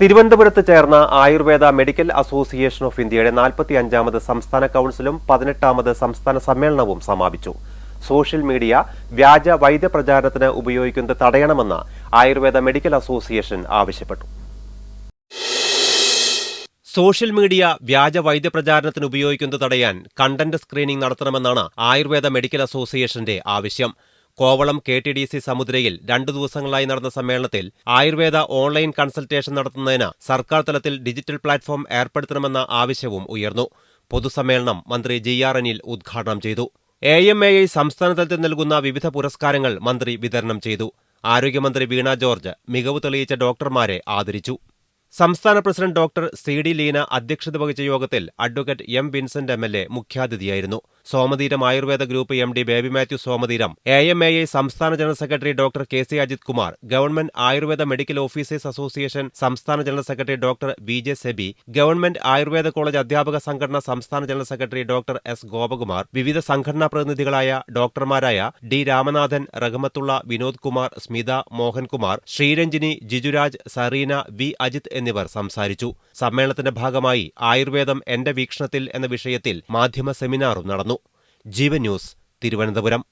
തിരുവനന്തപുരത്ത് ചേർന്ന Ayurveda medical association of ഇന്ത്യയുടെ നാൽപ്പത്തി അഞ്ചാമത് സംസ്ഥാന കൗൺസിലും പതിനെട്ടാമത് സംസ്ഥാന സമ്മേളനവും സമാപിച്ചു. സോഷ്യൽ മീഡിയ വ്യാജ വൈദ്യ പ്രചാരണത്തിന് ഉപയോഗിക്കുന്നത് തടയണമെന്ന് ആയുർവേദ മെഡിക്കൽ അസോസിയേഷൻ ആവശ്യപ്പെട്ടു. സോഷ്യൽ മീഡിയ വ്യാജ വൈദ്യ പ്രചാരണത്തിന് ഉപയോഗിക്കുന്നത് തടയാൻ കണ്ടന്റ് സ്ക്രീനിംഗ് നടത്തണമെന്നാണ് ആയുർവേദ മെഡിക്കൽ അസോസിയേഷന്റെ ആവശ്യം. Kovalam K T D C സമുദ്രയിൽ രണ്ടു ദിവസങ്ങളായി നടന്ന സമ്മേളനത്തിൽ ആയുർവേദ ഓൺലൈൻ കൺസൾട്ടേഷൻ നടത്തുന്നതിന് സർക്കാർ തലത്തിൽ ഡിജിറ്റൽ പ്ലാറ്റ്ഫോം ഏർപ്പെടുത്തണമെന്ന ആവശ്യവും ഉയർന്നു. പൊതുസമ്മേളനം മന്ത്രി ജി ആർ അനിൽ ഉദ്ഘാടനം ചെയ്തു. എ എം എ ഐ സംസ്ഥാന തലത്തിൽ നൽകുന്ന വിവിധ പുരസ്കാരങ്ങൾ മന്ത്രി വിതരണം ചെയ്തു. ആരോഗ്യമന്ത്രി വീണ ജോർജ് മികവ് തെളിയിച്ച ഡോക്ടർമാരെ ആദരിച്ചു. സംസ്ഥാന president doctor C D Leena അധ്യക്ഷത വഹിച്ച യോഗത്തിൽ advocate M Vincent M L A മുഖ്യാതിഥിയായിരുന്നു. Somatheeram Ayurveda group M D Baby Mathew Somatheeram A M A I സംസ്ഥാന general secretary doctor K C Ajith Kumar government Ayurveda medical officers association സംസ്ഥാന general secretary doctor V J Sebi government Ayurveda college അധ്യാപക സംഘടന സംസ്ഥാന general secretary doctor S Gopakumar വിവിധ സംഘടനാ പ്രതിനിധികളായ ഡോക്ടർമാരായ D Ramanathan Rahmathulla Vinod Kumar Smitha Mohankumar Sreeranjini Jijuraj Sareena V Ajith എന്നിവർ സംസാരിച്ചു. സമ്മേളനത്തിന്റെ ഭാഗമായി ആയുർവേദം എന്റെ വീക്ഷണത്തിൽ എന്ന വിഷയത്തിൽ മാധ്യമ സെമിനാറും നടന്നു. ജീവൻ ന്യൂസ് തിരുവനന്തപുരം.